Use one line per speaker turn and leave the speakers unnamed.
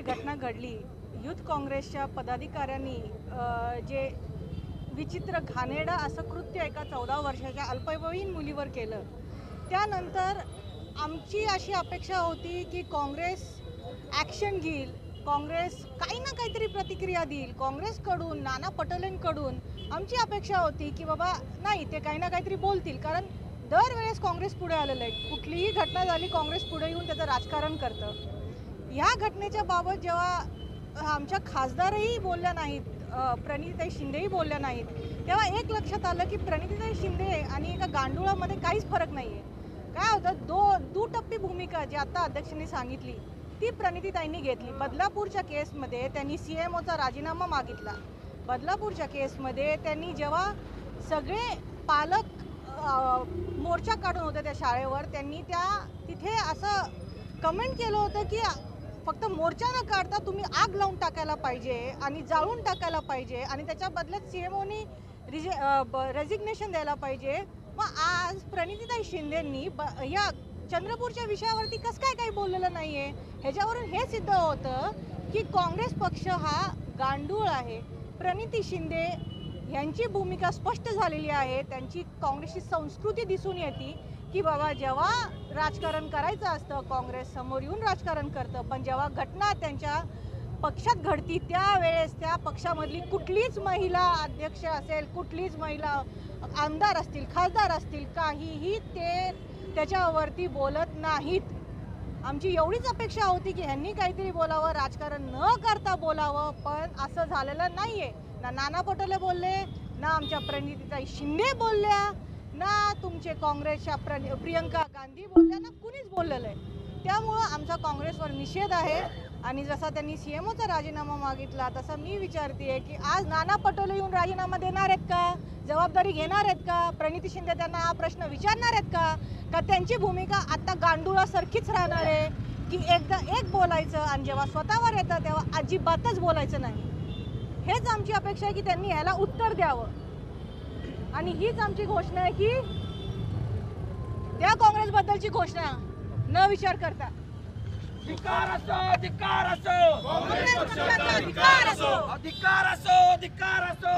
जी घटना घडली युथ काँग्रेसच्या पदाधिकाऱ्यांनी जे विचित्र घाणेडा असं कृत्य एका चौदा वर्षाच्या अल्पवयीन मुलीवर केलं त्यानंतर आमची अशी अपेक्षा होती की काँग्रेस ॲक्शन घेईल काँग्रेस काही ना काहीतरी प्रतिक्रिया देईल काँग्रेसकडून नाना पटोलेंकडून आमची अपेक्षा होती की बाबा नाही ते काही ना काहीतरी बोलतील कारण दरवेळेस काँग्रेस पुढे आलेलं आहे. कुठलीही घटना झाली काँग्रेस पुढे येऊन त्याचं राजकारण करतं. ह्या घटनेच्या बाबत जेव्हा आमच्या खासदारही बोलल्या नाहीत प्रणिताई प्रणितीताई शिंदेही बोलल्या नाहीत तेव्हा एक लक्षात आलं की प्रणितीताई शिंदे आणि एका गांडुळामध्ये काहीच फरक नाही आहे काय होतं दो दुटप्पी भूमिका जी आता अध्यक्षांनी सांगितली ती प्रणितीताईंनी घेतली. बदलापूरच्या केसमध्ये त्यांनी सी एम ओचा राजीनामा मागितला. बदलापूरच्या केसमध्ये त्यांनी जेव्हा सगळे पालक मोर्चा काढून होते त्या शाळेवर त्यांनी त्या तिथे असं कमेंट केलं होतं की फक्त मोर्चा न काढता तुम्ही आग लावून टाकायला पाहिजे आणि जाळून टाकायला पाहिजे आणि त्याच्या बदल्यात सी एम ओनी रिजे रेजिग्नेशन द्यायला पाहिजे. मग आज प्रणितीताई शिंदेंनी ब या चंद्रपूरच्या विषयावरती कसं काय काही बोललेलं नाही आहे ह्याच्यावरून हे सिद्ध होतं की काँग्रेस पक्ष हा गांडूळ आहे. प्रणिती शिंदे यांची भूमिका स्पष्ट झालेली आहे. त्यांची काँग्रेसची संस्कृती दिसून येते. की बाबा जेव्हा राजकारण करायचं असतं काँग्रेस समोर येऊन राजकारण करतं पण जेव्हा घटना त्यांच्या पक्षात घडती त्यावेळेस त्या पक्षामधली कुठलीच महिला अध्यक्ष असेल कुठलीच महिला आमदार असतील खासदार असतील काहीही ते त्याच्यावरती बोलत नाहीत. आमची एवढीच अपेक्षा होती की ह्यांनी काहीतरी बोलावं राजकारण न करता बोलावं पण असं झालेलं नाही आहे ना नाना पटोले बोलले ना आमच्या प्रणितीताई शिंदे बोलल्या ना तुमचे काँग्रेसच्या प्र प्रियंका गांधी बोलल्या ना कुणीच बोललेलं आहे त्यामुळं आमचा काँग्रेसवर निषेध आहे. आणि जसा त्यांनी सी एम ओचा राजीनामा मागितला तसा मी विचारते की आज नाना पटोले येऊन राजीनामा देणार आहेत का? जबाबदारी घेणार आहेत का? प्रणिती शिंदे त्यांना हा प्रश्न विचारणार आहेत का? का त्यांची भूमिका आता गांडुळासारखीच राहणार आहे? की एकदा एक बोलायचं आणि जेव्हा स्वतःवर येतं तेव्हा अजिबातच बोलायचं नाही. हेच आमची अपेक्षा आहे की त्यांनी ह्याला उत्तर द्यावं. आणि हीच आमची घोषणा आहे की त्या काँग्रेसबद्दलची घोषणा न विचार करता.
अधिकार असो अधिकार असो.
काँग्रेस पक्षाचा अधिकार असो.
अधिकार असो अधिकार असो.